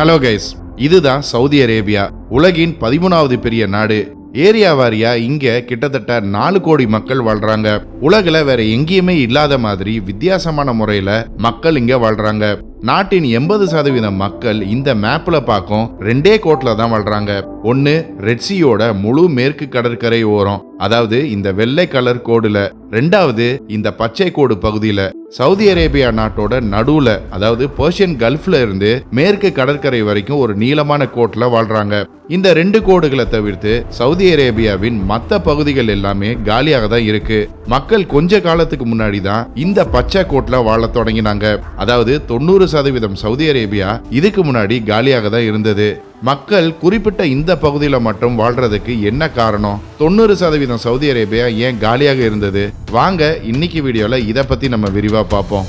Hello guys இதுதான் Saudi Arabia. உலகின் பதிமூணாவது பெரிய நாடு. ஏரியா வாரியா இங்க கிட்டத்தட்ட நாலு கோடி மக்கள் வாழ்றாங்க. உலகில் வேற எங்கேயுமே இல்லாத மாதிரி வித்தியாசமான முறையில மக்கள் இங்க வாழ்றாங்க. நாட்டின் எண்பது சதவீதம் மக்கள் இந்த மேப்ல பார்க்கும் ரெண்டே கோட்ல தான் வாழ்றாங்க. ஒன்னு ரெட்சியோட முழு மேற்கு கடற்கரை ஓரம். அதாவது இந்த வெள்ளை கலர் கோடுல ரெண்டாவது இந்த பச்சை கோடு பகுதியில சவுதி அரேபியா நாட்டோட நடுவுல அதாவது பர்ஷியன் கல்ஃப்ல இருந்து மேற்கு கடற்கரை வரைக்கும் ஒரு நீளமான கோட்ல வாழ்றாங்க. இந்த ரெண்டு கோடுகளை தவிர்த்து சவுதி அரேபியாவின் மற்ற பகுதிகள் எல்லாமே காலியாக தான் இருக்கு. மக்கள் கொஞ்ச காலத்துக்கு முன்னாடி தான் இந்த பச்சை கோட்ல வாழ தொடங்கினாங்க. அதாவது தொண்ணூறு சதவீதம் சவுதி அரேபியா இதுக்கு முன்னாடி காலியாக தான் இருந்தது. மக்கள் குறிப்பிட்ட இந்த பகுதியில் மட்டும் வாழ்றதுக்கு என்ன காரணம்? தொண்ணூறு சதவீதம் சவுதி அரேபியா ஏன் காலியாக இருந்தது? வாங்க இன்னைக்கு வீடியோவில் இதை பற்றி நம்ம விரிவாக பார்ப்போம்.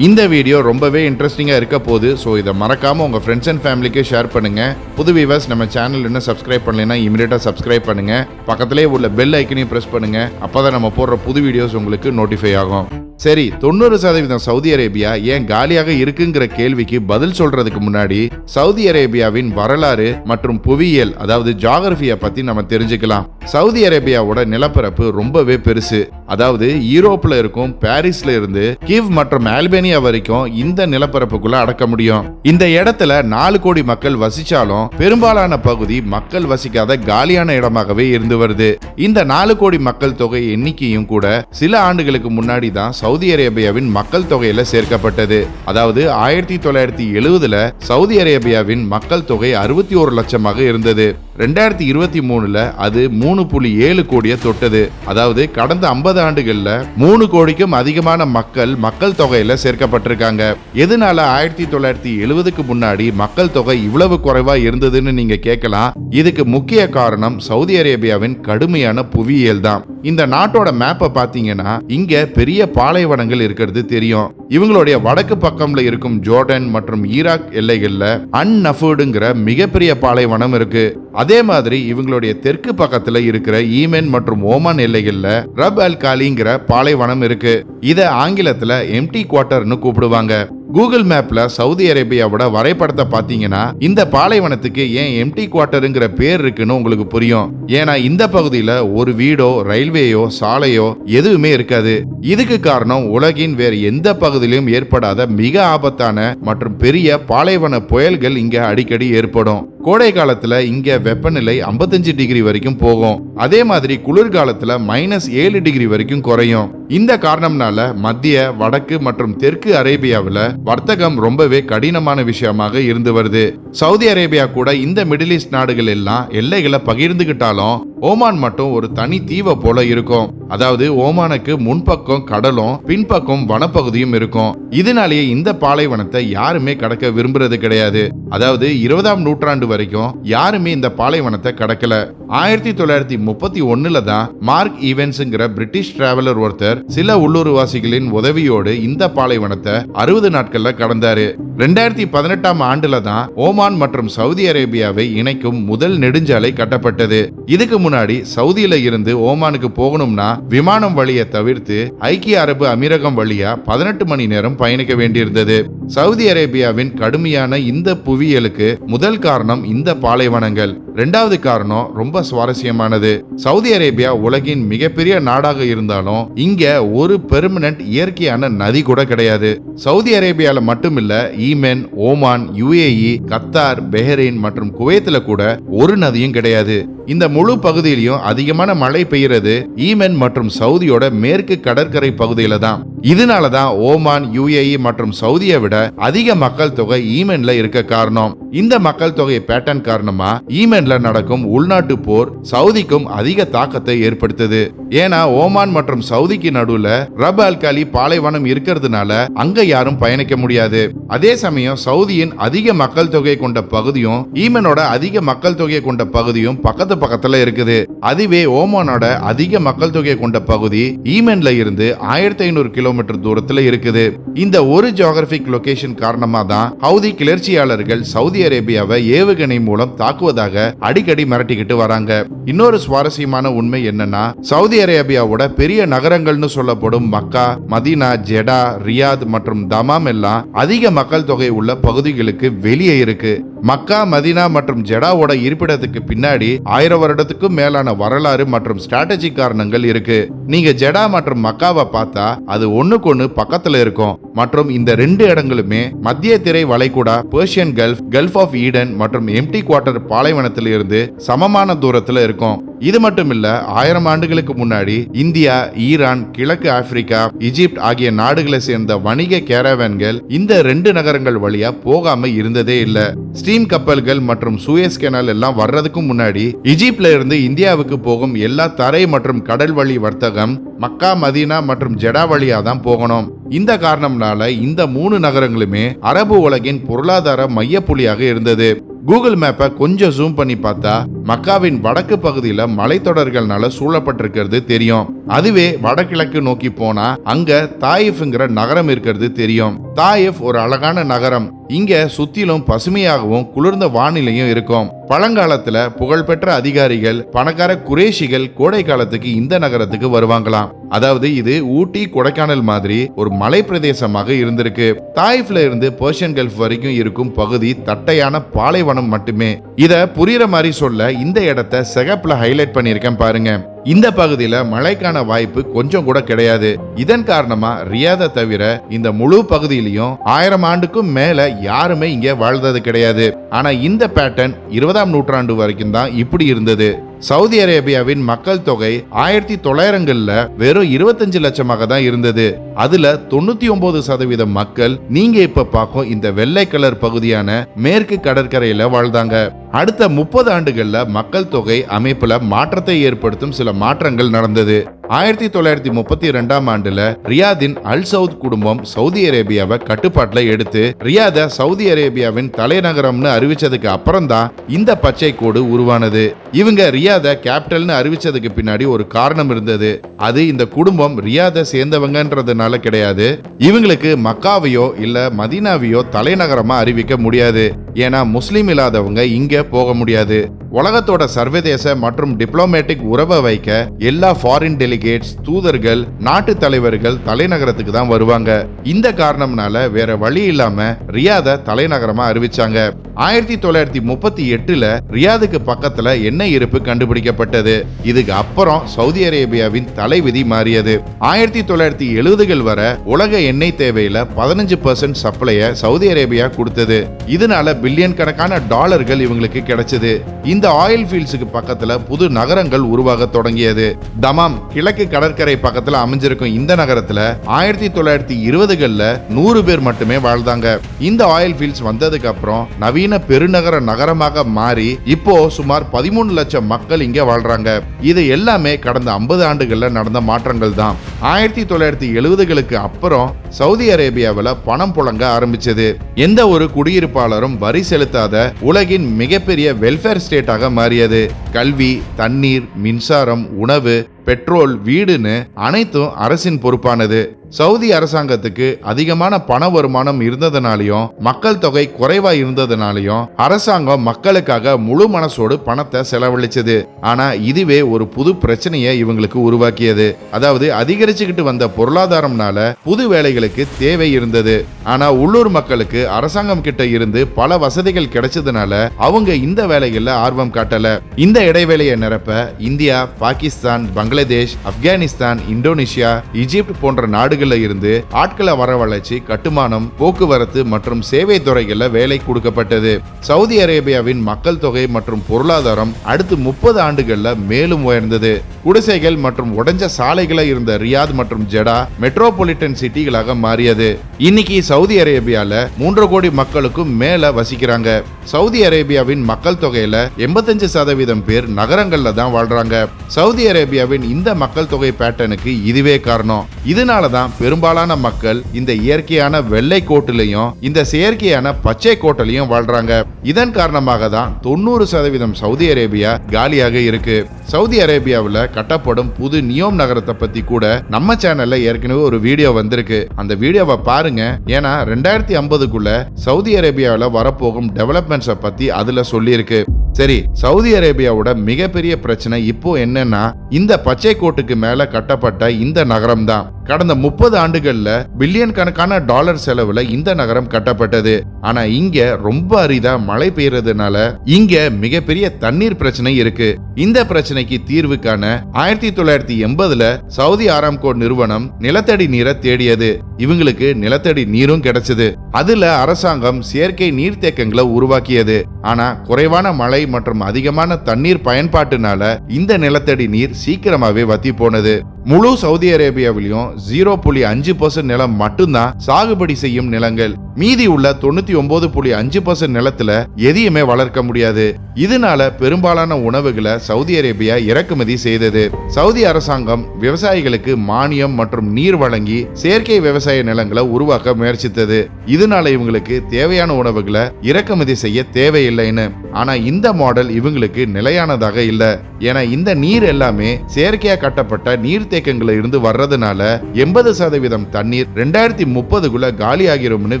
இந்த வீடியோ ரொம்பவே இன்ட்ரெஸ்டிங்காக இருக்க போகுது. ஸோ இதை மறக்காமல் உங்கள் ஃப்ரெண்ட்ஸ் அண்ட் ஃபேமிலிக்கு ஷேர் பண்ணுங்கள் புது வீவர்ஸ் நம்ம சேனல் இன்னும் சப்ஸ்கிரைப் பண்ணலைன்னா இமீடியட்டாக சப்ஸ்கிரைப் பண்ணுங்கள் பக்கத்துலேயே உள்ள பெல் ஐக்கனையும் ப்ரெஸ் பண்ணுங்கள் அப்போ தான் நம்ம போடுற புது வீடியோஸ் உங்களுக்கு நோட்டிஃபை ஆகும். சரி தொண்ணூறு சதவீதம் சவுதி அரேபியா ஏன் காலியாக இருக்குங்கிற கேள்விக்கு பதில் சொல்றதுக்கு முன்னாடி சவுதி அரேபியாவின் வரலாறு மற்றும் புவியியல் அதாவது ஜாகிரபியை பத்தி நம்ம தெரிஞ்சுக்கலாம். சவுதி அரேபியாவோட நிலப்பரப்பு ரொம்பவே பெருசு. அதாவது யூரோப்ல இருக்கும் பாரிஸ்ல இருந்து கிவ் மற்றும் ஆல்பேனியா வரைக்கும் இந்த நிலப்பரப்புக்குள்ள அடக்க முடியும். இந்த இடத்துல நாலு கோடி மக்கள் வசிச்சாலும் பெரும்பாலான பகுதி மக்கள் வசிக்காத காலியான இடமாகவே இருந்து வருது. இந்த நாலு கோடி மக்கள் தொகை எண்ணிக்கையும் கூட சில ஆண்டுகளுக்கு முன்னாடி தான் சவுதி அரேபியாவின் மக்கள் தொகையில சேர்க்கப்பட்டது. அதாவது ஆயிரத்தி தொள்ளாயிரத்தி எழுவதுல சவுதி அரேபியாவின் மக்கள் தொகை அறுபத்தி ஒரு லட்சமாக இருந்தது. ரெண்டாயிரத்தி இருபத்தி மூணுல அது மூணு புள்ளி ஏழு கோடியை தொட்டது. அதாவது கடந்த ஐம்பது ஆண்டுகள்ல மூணு கோடிக்கும் அதிகமான மக்கள் மக்கள் தொகையில சேர்க்கப்பட்டிருக்காங்க. எதனால ஆயிரத்தி தொள்ளாயிரத்தி எழுவதுக்கு முன்னாடி மக்கள் தொகை இவ்வளவு குறைவா இருந்ததுன்னு நீங்க கேட்கலாம். இதுக்கு முக்கிய காரணம் சவுதி அரேபியாவின் கடுமையான புவியியல் தான். இந்த நாட்டோட மேப்பை பாத்தீங்கன்னா இங்க பெரிய பாலைவனங்கள் இருக்கிறது தெரியும். இவங்களுடைய வடக்கு பக்கம்ல இருக்கும் ஜோர்டன் மற்றும் ஈராக் எல்லைகள்ல அன்னஃபுடுங்கிற மிகப்பெரிய பாலைவனம் இருக்கு. அதே மாதிரி இவங்களுடைய தெற்கு பக்கத்துல இருக்கிற ஈமென் மற்றும் ஓமான் எல்லைகள்ல ரப் அல் காலிங்கிற பாலைவனம் இருக்கு. இத ஆங்கிலத்துல எம்டி குவார்டர்னு கூப்பிடுவாங்க. கூகுள் மேப்ல சவுதி அரேபியாவோட வரைபடத்தை பாத்தீங்கன்னா இந்த பாலைவனத்துக்கு ஏன் எம்டி குவார்டருங்கிற பேர் இருக்குன்னு உங்களுக்கு புரியும். ஏன்னா இந்த பகுதியில ஒரு வீடோ ரயில்வேயோ சாலையோ எதுவுமே இருக்காது. இதுக்கு காரணம் உலகின் வேறு எந்த பகுதியிலும் ஏற்படாத மிக ஆபத்தான மற்றும் பெரிய பாலைவன புயல்கள் இங்க அடிக்கடி ஏற்படும். கோடை காலத்துல இங்க வெப்பநிலை 55 டிகிரி வரைக்கும் போகும். அதே மாதிரி குளிர்காலத்துல மைனஸ் ஏழு டிகிரி வரைக்கும் குறையும். இந்த காரணம்னால மத்திய வடக்கு மற்றும் தெற்கு அரேபியாவில் வர்த்தகம் ரொம்பவே கடினமான விஷயமாக இருந்து வருது. சவுதி அரேபியா கூட இந்த மிடில் ஈஸ்ட் நாடுகள் எல்லாம் எல்லைகளை பகிர்ந்துகிட்டாலும் ஓமான் மட்டும் ஒரு தனி தீவை போல இருக்கும். அதாவது ஓமானுக்கு முன்பக்கம் கடலும் பின்பக்கம் வனப்பகுதியும் இருக்கும். இதனாலேயே இந்த பாலைவனத்தை யாருமே கடக்க விரும்புறது கிடையாது. அதாவது இருபதாம் நூற்றாண்டு வரைக்கும் யாருமே இந்த பாலைவனத்தை கடக்கல. ஆயிரத்தி தொள்ளாயிரத்தி முப்பத்தி ஒன்னுல தான் மார்க் ஈவென்ட்ஸ்ங்கிற பிரிட்டிஷ் டிராவலர் ஒருத்தர் சில உள்ளூர்வாசிகளின் உதவியோடு இந்த பாலைவனத்தை அறுபது நாட்கள்ல கடந்தாரு. ரெண்டாயிரத்தி பதினெட்டாம் ஆண்டுல தான் ஓமான் மற்றும் சவுதி அரேபியாவை இணைக்கும் முதல் நெடுஞ்சாலை கட்டப்பட்டது. இதுக்கு முன்னாடி சவுதியில இருந்து ஓமானுக்கு போகணும்னா விமானம் வழியை தவிர்த்து ஐக்கிய அரபு அமீரகம் வழியா பதினெட்டு மணி நேரம் பயணிக்க வேண்டியிருந்தது. சவுதி அரேபியாவின் கடுமையான இந்த புவியியலுக்கு முதல் காரணம் இந்த பாலைவனங்கள். ரெண்டாவது காரணம் ரொம்ப சுவாரஸ்யமானது. சவுதி அரேபியா உலகின் மிகப்பெரிய நாடாக இருந்தாலும் இங்க ஒரு பெர்மனன்ட் இயற்கையான நதி கூட கிடையாது. சவுதி அரேபியால மட்டுமில்ல Yemen Oman UAE Qatar Bahrain மற்றும் குவைத்துல கூட ஒரு நதியும் கிடையாது. இந்த முழு பகுதியிலையும் அதிகமான மழை பெய்யறது ஈமன் மற்றும் சவுதியோட மேற்கு கடற்கரை பகுதியில தான். இதனால தான் ஓமான் யுஏஇ மற்றும் சவுதியை விட அதிக மக்கள் தொகை ஈமன்ல இருக்க காரணம். இந்த மக்கள் தொகை பேட்டர்ன் காரணமா ஈமென்ல நடக்கும் உள்நாட்டு போர் சவுதிக்கும் அதிக தாக்கத்தை ஏற்படுத்துது. ஏன்னா ஓமான் மற்றும் சவுதிக்கு நடுவுல ரப் அல்காலி பாலைவனம் இருக்கிறதுனால அங்க யாரும் பயணிக்க முடியாது. அதே சமயம் சவுதியின் அதிக மக்கள் தொகை கொண்ட பகுதியும் ஈமனோட அதிக மக்கள் தொகை கொண்ட பகுதியும் பக்கத்து பக்கத்துல இருக்குது. அதுவே ஓமானோட அதிக மக்கள் தொகை கொண்ட பகுதி ஈமன்ல இருந்து ஆயிரத்தி ஐநூறு கிலோமீட்டர் தூரத்துல இருக்குது. இந்த ஒரு ஜியோகிராபிக் லொகேஷன் காரணமா தான் ஹவுதி கிளர்ச்சியாளர்கள் சவுதி அரேபியாவை ஏவுகணை மூலம் தாக்குவதாக அடிக்கடி மிரட்டிக்கிட்டு வராங்க. இன்னொரு சுவாரஸ்யமான உண்மை என்னன்னா சவுதி அரேபியாவோட பெரிய நகரங்கள்னு சொல்லப்படும் மக்கா மதீனா ஜெடா ரியாத் மற்றும் தமாம் எல்லாம் அதிக மக்கள் தொகை உள்ள பகுதிகளுக்கு வெளியே இருக்கு. மக்கா மதினா மற்றும் ஜெடாவோட இருப்பிடத்துக்கு பின்னாடி ஆயிரம் வருடத்துக்கும் மேலான வரலாறு மற்றும் ஸ்ட்ராட்டஜி காரணங்கள் இருக்கு. நீங்க ஜெடா மற்றும் மக்காவை பார்த்தா அது ஒண்ணுக்கு ஒண்ணு பக்கத்துல இருக்கும். மற்றும் இந்த ரெண்டு இடங்களுமே மத்திய திரை வளைகுடா Persian Gulf Gulf of Aden மற்றும் எம்டி குவார்டர் பாலைவனத்தில் இருந்து சமமான தூரத்தில் இருக்கும். இது மட்டும் இல்ல ஆயிரம் ஆண்டுகளுக்கு முன்னாடி இந்தியா ஈரான் கிழக்கு ஆப்பிரிக்கா இஜிப்ட் ஆகிய நாடுகளை சேர்ந்த வணிக கேரவேன்கள் இந்த ரெண்டு நகரங்கள் வழியா போகாம இருந்ததே இல்ல. ஸ்டீம் கப்பல்கள் மற்றும் சூயஸ் கெனால் எல்லாம் வர்றதுக்கு முன்னாடி இஜிப்ட்ல இருந்து இந்தியாவுக்கு போகும் எல்லா தரை மற்றும் கடல் வழி வர்த்தகம் மக்கா மதீனா மற்றும் ஜெடா வழியா தான் போகணும். இந்த காரணம்னால இந்த மூணு நகரங்களுமே அரபு உலகின் பொருளாதார மையப்புள்ளியாக இருந்தது. கூகுள் மேப்பை கொஞ்சம் ஜூம் பண்ணி பார்த்தா மக்காவின் வடக்கு பகுதியில மலைத்தொடர்கள்னால சூழப்பட்டிருக்கிறது தெரியும். அதுவே வடகிழக்கு நோக்கி போனா அங்க தாயிஃப்ங்கிற நகரம் இருக்கிறது தெரியும். தாயிஃப் ஒரு அழகான நகரம். இங்க சுத்திலும் பசுமையாகவும் குளிர்ந்த வானிலையும் இருக்கும். பழங்காலத்துல புகழ்பெற்ற அதிகாரிகள் பணக்கார குரேஷிகள் கோடை காலத்துக்கு இந்த நகரத்துக்கு வருவாங்களாம். அதாவது இது ஊட்டி கொடைக்கானல் மாதிரி ஒரு மலை பிரதேசமாக இருந்திருக்கு. தாய்ஃப்ல இருந்து பர்ஷியன் கல்ஃப் வரைக்கும் இருக்கும் பகுதி தட்டையான பாலைவனம் மட்டுமே. இத புரியுற மாதிரி சொல்ல இந்த இடத்த சிகப்புல ஹைலைட் பண்ணியிருக்கேன் பாருங்க. இந்த பகுதியில மழைக்கான வாய்ப்பு கொஞ்சம் கூட கிடையாது. இதன் காரணமா ரியாதை தவிர இந்த முழு பகுதியிலையும் ஆயிரம் ஆண்டுக்கும் மேல யாருமே இங்க வாழ்ந்தது கிடையாது. ஆனா இந்த பேட்டர்ன் இருபதாம் நூற்றாண்டு வரைக்கும் தான் இப்படி இருந்தது. சவுதி அரேபியாவின் மக்கள் தொகை ஆயிரத்தி தொள்ளாயிரங்கள்ல வெறும் இருபத்தஞ்சு லட்சமாக தான் இருந்தது. அதுல தொண்ணூத்தி ஒன்பது சதவீதம் மக்கள் நீங்க இப்ப பார்க்கும் இந்த வெள்ளை கலர் பகுதியான மேற்கு கடற்கரையில வாழ்ந்தாங்க. அடுத்த முப்பது ஆண்டுகளில் மக்கள் தொகை அமைப்பில் மாற்றத்தை ஏற்படுத்தும் சில மாற்றங்கள் நடந்தது. ஆயிரத்தி தொள்ளாயிரத்தி முப்பத்தி ரெண்டாம் ஆண்டுல ரியாதின் அல் சவுத் குடும்பம் சவுதி அரேபியாவை கட்டுப்பாட்டில் எடுத்து ரியாத சவுதி அரேபியாவின் தலைநகரம்னு அறிவிச்சதுக்கு அப்புறம் தான் இந்த பச்சை கோடு உருவானது. இவங்க ரியாத கேபிட்டல்னு அறிவிச்சதுக்கு பின்னாடி ஒரு காரணம் இருந்தது. அது இந்த குடும்பம் ரியாத சேர்ந்தவங்கன்றதுனால கிடையாது. இவங்களுக்கு மக்காவையோ இல்ல மதீனாவையோ தலைநகரமா அறிவிக்க முடியாது. ஏன்னா முஸ்லீம் இல்லாதவங்க இங்க போக முடியாது. உலகத்தோட சர்வதேச மற்றும் டிப்ளமேட்டிக் உறவை வைக்க எல்லா ஃபாரின் டெலிகேட்ஸ் தூதர்கள் நாட்டு தலைவர்கள் தலைநகரத்துக்கு தான் வருவாங்க. இந்த காரணம்னால வேற வழி இல்லாம ரியாத தலைநகரமா அறிவிச்சாங்க. ஆயிரத்தி தொள்ளாயிரத்தி முப்பத்தி எட்டுல ரியாதுக்கு பக்கத்துல எண்ணெய் இருப்பு கண்டுபிடிக்கப்பட்டது. இதுக்கு அப்புறம் சவுதி அரேபியாவின் தலைவிதி மாறியது. ஆயிரத்தி தொள்ளாயிரத்தி எழுபதுகள் வர உலக எண்ணெய் தேவையில பதினஞ்சு பர்சன்ட் சப்ளைய சவுதி அரேபியா கொடுத்தது. இதனால பில்லியன் கணக்கான டாலர்கள் இவங்களுக்கு கிடைச்சது. இந்த ஆயில் ஃபீல்ட்ஸுக்கு பக்கத்துல புது நகரங்கள் உருவாக தொடங்கியது. தமாம் கிழக்கு கடற்கரை பக்கத்துல அமைஞ்சிருக்கும் இந்த நகரத்துல ஆயிரத்தி தொள்ளாயிரத்தி இருபதுகள்ல நூறு பேர் மட்டுமே வாழ்ந்தாங்க. இந்த ஆயில் ஃபீல்ட்ஸ் வந்ததுக்கு அப்புறம் நவீன பெருநகர நகரமாக மாறி இப்போ சுமார் பதிமூணு லட்சம் மக்கள் இங்க வாழ்றாங்க. இது எல்லாமே கடந்த ஐம்பது ஆண்டுகள்ல நடந்த மாற்றங்கள் தான். ஆயிரத்தி தொள்ளாயிரத்தி எழுபதுகளுக்கு அப்புறம் சவுதி அரேபியாவில் பணம் புழங்க ஆரம்பிச்சது. எந்த ஒரு குடியிருப்பாளரும் வரி செலுத்தாத உலகின் மிகப்பெரிய வெல்ஃபேர் ஸ்டேட்டாக மாறியது. கல்வி தண்ணீர் மின்சாரம் உணவு பெட்ரோல் வீடுன்னு அனைத்தும் அரசின் பொறுப்பானது. சவுதி அரசாங்கத்துக்கு அதிகமான பண வருமானம் இருந்ததுனாலையும் மக்கள் தொகை குறைவா இருந்ததுனாலையும் அரசாங்கம் மக்களுக்காக முழு மனசோடு பணத்தை செலவழிச்சது. ஆனா இதுவே ஒரு புது பிரச்சனையை இவங்களுக்கு உருவாக்கியது. அதாவது அதிகரிச்சுக்கிட்டு வந்த பொருளாதாரம்னால புது வேலைகளுக்கு தேவை இருந்தது. ஆனா உள்ளூர் மக்களுக்கு அரசாங்கம் கிட்ட இருந்து பல வசதிகள் கிடைச்சதுனால அவங்க இந்த வேலைகள்ல ஆர்வம் காட்டல. இந்த இடைவேளையை நிரப்ப India Pakistan Bangladesh Afghanistan Indonesia Egypt போன்ற நாடுகளில் இருந்து ஆட்களை வரவழைச்சு கட்டுமானம் போக்குவரத்து மற்றும் சேவை துறைகளில் வேலை கொடுக்கப்பட்டது. சவுதி அரேபியாவின் மக்கள் தொகை மற்றும் பொருளாதாரம் அடுத்து முப்பது ஆண்டுகளில் மேலும் உயர்ந்தது. குடிசைகள் மற்றும் உடைஞ்ச சாலைகளை இருந்த ரியாத் மற்றும் ஜெடா மெட்ரோபாலிட்டன் சிட்டிகளாக மாறியது. இன்னைக்கு சவுதி அரேபியால மூன்று கோடி மக்களுக்கும் மேல வசிக்கிறாங்க. சவுதி அரேபியாவின் மக்கள் தொகையில எண்பத்தஞ்சு சதவீதம் பேர் நகரங்கள்ல தான் வாழ்றாங்க. சவுதி அரேபியாவின் இந்த மக்கள் தொகை பேட்டர்னுக்கு இதுவே காரணம். இதனால தான் பெரும்பாலான மக்கள் இந்த இயற்கையான வெள்ளை கோட்டிலையும் இந்த செயற்கையான பச்சை கோட்டிலையும் வாழ்றாங்க. இதன் காரணமாக தான் தொண்ணூறு சதவீதம் சவுதி அரேபியா காலியாக இருக்கு. சவுதி அரேபியாவில் கட்டப்படும் புது நியோம் நகரத்தை பத்தி கூட நம்ம சேனல்ல ஏற்கனவே ஒரு வீடியோ வந்திருக்கு. அந்த வீடியோவை பாருங்க. ஏன்னா ரெண்டாயிரத்தி ஐம்பதுக்குள்ள சவுதி அரேபியாவில் வரப்போகும் டெவலப்மெண்ட்ஸை பத்தி அதுல சொல்லியிருக்கு. சரி சவுதி அரேபியாவோட மிகப்பெரிய பிரச்சனை இப்போ என்னன்னா இந்த பச்சை கோட்டுக்கு மேல கட்டப்பட்ட இந்த நகரம் தான். கடந்த முப்பது ஆண்டுகள்ல பில்லியன் கணக்கான டாலர் செலவுல இந்த நகரம் கட்டப்பட்டது. ஆனா இங்க ரொம்ப அரிதா மழை பெய்யறதுனால இங்க மிகப்பெரிய தண்ணீர் பிரச்சனை இருக்கு. இந்த பிரச்சனைக்கு தீர்வு காண ஆயிரத்தி தொள்ளாயிரத்தி எண்பதுல சவுதி ஆராம்கோ நிறுவனம் நிலத்தடி நீரை தேடியது. இவங்களுக்கு நிலத்தடி நீரும் கிடைச்சது. அதுல அரசாங்கம் செயற்கை நீர்த்தேக்கங்களை உருவாக்கியது. ஆனா குறைவான மழை மற்றும் அதிகமான தண்ணீர் பயன்பாட்டினால இந்த நிலத்தடி நீர் சீக்கிரமாவே வத்தி போனது. முழு சவுதி அரேபியாவிலையும் ஜீரோ புள்ளி அஞ்சு பர்சன்ட் நிலம் மட்டும்தான் சாகுபடி செய்யும் நிலங்கள். மீதி உள்ள தொண்ணூத்தி ஒன்பது புள்ளி அஞ்சு பர்சன்ட் நிலத்துல எதையுமே வளர்க்க முடியாது. இதனால பெரும்பாலான உணவுகளை சவுதி அரேபியா இறக்குமதி செய்தது. சவுதி அரசாங்கம் விவசாயிகளுக்கு மானியம் மற்றும் நீர் வழங்கி செயற்கை விவசாய நிலங்களை உருவாக்க முயற்சித்தது. இதனால இவங்களுக்கு தேவையான உணவுகளை இறக்குமதி செய்ய தேவையில்லைன்னு. ஆனா இந்த மாடல் இவங்களுக்கு நிலையானதாக இல்லை. ஏன்னா இந்த நீர் எல்லாமே செயற்கையா கட்டப்பட்ட நீர்த்தேக்கங்கள்ல இருந்து வர்றதுனால எண்பது சதவீதம் தண்ணீர் ரெண்டாயிரத்தி முப்பதுக்குள்ள காலி ஆகிரும்னு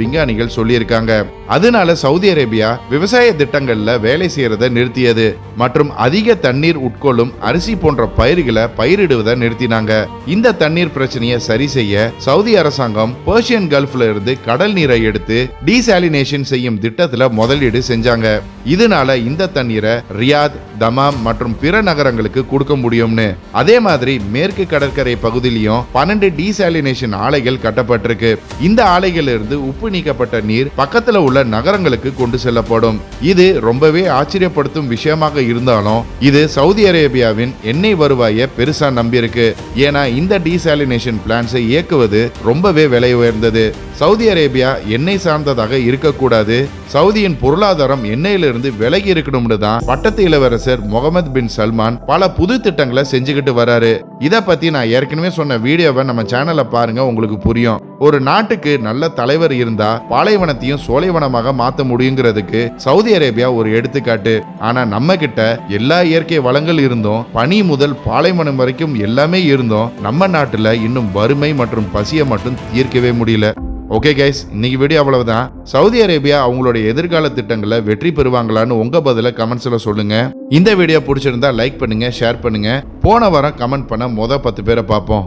விஞ்ஞானிகள் சொல்லியிருக்காங்க. அதனால சவுதி அரேபியா விவசாய திட்டங்கள்ல வேலை செய்யறதை நிறுத்தியது. மற்றும் அதிக தண்ணீர் உட்கொள்ளும் அரிசி போன்ற பயிர்களை பயிரிடுவதை நிறுத்தினாங்க. இந்த தண்ணீர் பிரச்சனையை சரி செய்ய சவுதி அரசாங்கம் பர்ஷியன் கல்ஃப்ல இருந்து கடல் நீரை எடுத்து டீசாலினேஷன் செய்யும் திட்டத்துல முதலீடு செஞ்சாங்க. இதனால இந்த தண்ணீரை ரியாத் தமாம் மற்றும் பிற நகரங்களுக்கு கொடுக்க முடியும்னு. அதே மாதிரி மேற்கு கடல் கடற்கரை பகுதியிலும் பன்னெண்டு டீசாலினேஷன் ஆலைகள் கட்டப்பட்டிருக்கு. இந்த ஆலைகளிலிருந்து உப்பு நீக்கப்பட்ட நீர் பக்கத்துல உள்ள நகரங்களுக்கு கொண்டு செல்லப்படும். இது ரொம்பவே ஆச்சரியப்படுத்தும் விஷயமாக இருந்தாலும் இது சவுதி அரேபியாவின் எண்ணெய் வருவாயை பெருசா நம்பியிருக்கு. ஏன்னா இந்த டீசாலினேஷன் பிளான்ஸை இயக்குவது ரொம்பவே விலை உயர்ந்தது. சவுதி அரேபியா எண்ணெய் சார்ந்ததாக இருக்கக்கூடாது. சவுதியின் பொருளாதாரம் எண்ணெயிலிருந்து விலகி இருக்கணும்னு தான் பட்டத்து இளவரசர் முகமது பின் சல்மான் பல புது திட்டங்களை செஞ்சுக்கிட்டு வராரு. இதை பத்தி நான் ஏற்கனவே சொன்ன வீடியோவை நம்ம சேனலில் பாருங்க உங்களுக்கு புரியும். ஒரு நாட்டுக்கு நல்ல தலைவர் இருந்தா பாலைவனத்தையும் சோலைவனமாக மாற்ற முடியுங்கிறதுக்கு சவுதி அரேபியா ஒரு எடுத்துக்காட்டு. ஆனா நம்ம கிட்ட எல்லா இயற்கை வளங்கள் இருந்தும் பனி முதல் பாலைவனம் வரைக்கும் எல்லாமே இருந்தும் நம்ம நாட்டுல இன்னும் வறுமை மற்றும் பசியை மட்டும் தீர்க்கவே முடியல. ஓகே கைஸ் இன்னைக்கு வீடியோ அவ்வளவுதான். சவுதி அரேபியா அவங்களுடைய எதிர்கால திட்டங்களை வெற்றி பெறுவாங்களான்னு உங்க பதில கமெண்ட்ஸ்ல சொல்லுங்க. இந்த வீடியோ பிடிச்சிருந்தா லைக் பண்ணுங்க ஷேர் பண்ணுங்க. போன வாரம் கமெண்ட் பண்ண மொத பத்து பேரை பார்ப்போம்.